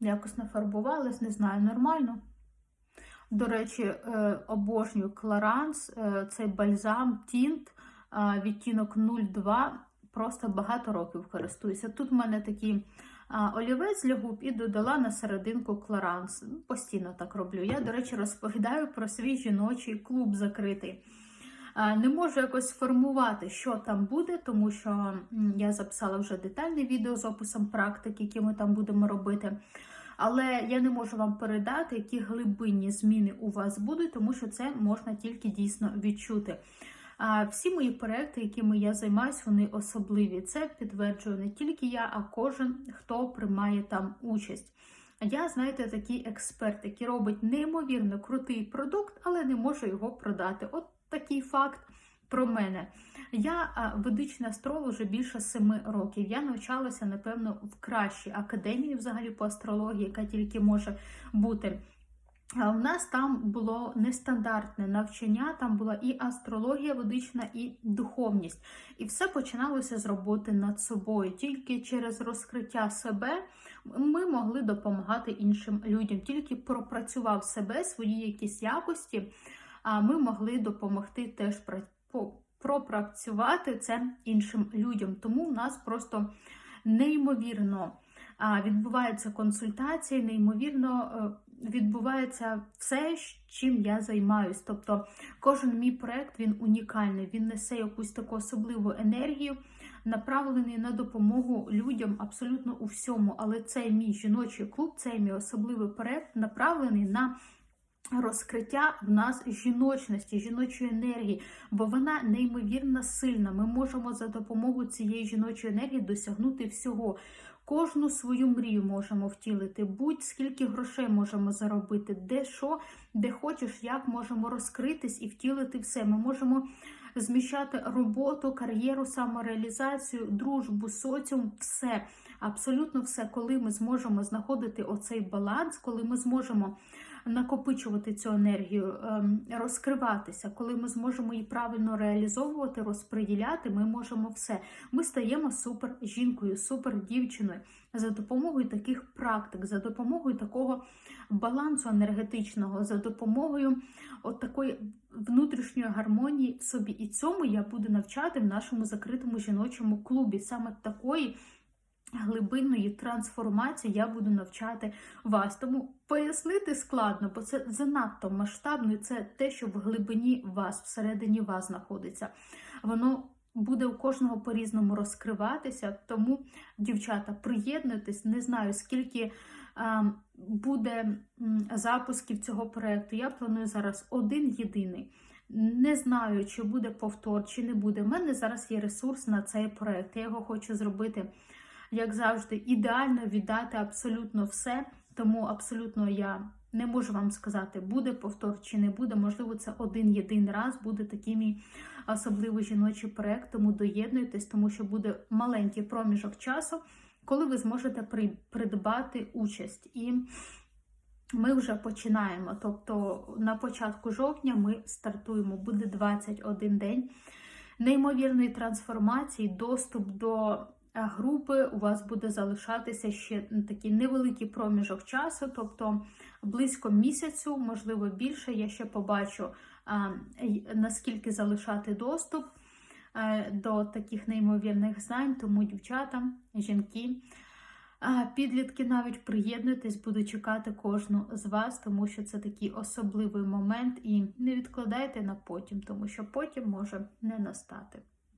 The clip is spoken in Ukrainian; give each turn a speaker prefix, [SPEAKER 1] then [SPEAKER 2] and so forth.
[SPEAKER 1] якось нафарбувалась, не знаю, нормально. До речі, е, обожнюю Кларанс, е, цей бальзам Тінт, е, відтінок 02. Просто багато років користуюся. Тут в мене такий олівець для губ і додала на серединку Кларанс. Ну, Постійно так роблю. Я, до речі, розповідаю про свій жіночий клуб закритий. Не можу якось сформувати, що там буде, тому що я записала вже детальне відео з описом практик, які ми там будемо робити. Але я не можу вам передати, які глибинні зміни у вас будуть, тому що це можна тільки дійсно відчути. А всі мої проекти, якими я займаюся, вони особливі. Це підтверджую не тільки я, а кожен, хто приймає там участь. Я, знаєте, такий експерт, який робить неймовірно крутий продукт, але не може його продати. От такий факт про мене. Я ведичний астролог вже більше семи років. Я навчалася, напевно, в кращій академії взагалі по астрології, яка тільки може бути. А у нас там було нестандартне навчання, там була і астрологія ведична, і духовність. І все починалося з роботи над собою. Тільки через розкриття себе ми могли допомагати іншим людям. Тільки пропрацював себе, свої якісь якості, а ми могли допомогти теж пра- по- пропрацювати це іншим людям. Тому в нас просто неймовірно відбуваються консультації, неймовірно е, відбувається все, чим я займаюсь. Тобто кожен мій проект він унікальний, він несе якусь таку особливу енергію, направлений на допомогу людям абсолютно у всьому. Але цей мій жіночий клуб, цей мій особливий проект направлений на розкриття в нас жіночності, жіночої енергії, бо вона неймовірно сильна. Ми можемо за допомогою цієї жіночої енергії досягнути всього. Кожну свою мрію можемо втілити, будь-скільки грошей можемо заробити, де що, де хочеш, як можемо розкритись і втілити все. Ми можемо зміщати роботу, кар'єру, самореалізацію, дружбу, соціум, все, абсолютно все, коли ми зможемо знаходити оцей баланс, коли ми зможемо накопичувати цю енергію, ем, розкриватися, коли ми зможемо її правильно реалізовувати, розподіляти, ми можемо все. Ми стаємо супер жінкою, супер дівчиною за допомогою таких практик, за допомогою такого балансу енергетичного, за допомогою от такої внутрішньої гармонії в собі. І цьому я буду навчати в нашому закритому жіночому клубі. Саме такої глибинної трансформації я буду навчати вас. Тому пояснити складно, бо це занадто масштабно, і це те, що в глибині вас, всередині вас знаходиться. Воно буде у кожного по-різному розкриватися. Тому, дівчата, приєднуйтесь, не знаю, скільки. а, Буде запусків цього проєкту. Я планую зараз один єдиний. Не знаю, чи буде повтор, чи не буде. У мене зараз є ресурс на цей проєкт. Я його хочу зробити як завжди, ідеально віддати абсолютно все. Тому абсолютно я не можу вам сказати, буде повтор чи не буде. Можливо, це один єдиний раз буде такий мій особливий жіночий проект. Тому доєднуйтесь, тому що буде маленький проміжок часу, коли ви зможете при- придбати участь. І ми вже починаємо. Тобто на початку жовтня ми стартуємо, буде 21 день неймовірної трансформації, доступ до е, групи у вас буде залишатися ще такий невеликий проміжок часу, тобто близько місяцю, можливо більше. Я ще побачу, наскільки залишати доступ е, до таких неймовірних знань, тому дівчата, жінки. Підлітки навіть приєднуйтесь, буду чекати кожну з вас, тому що це такий особливий момент. І не відкладайте на потім, тому що потім може не настати.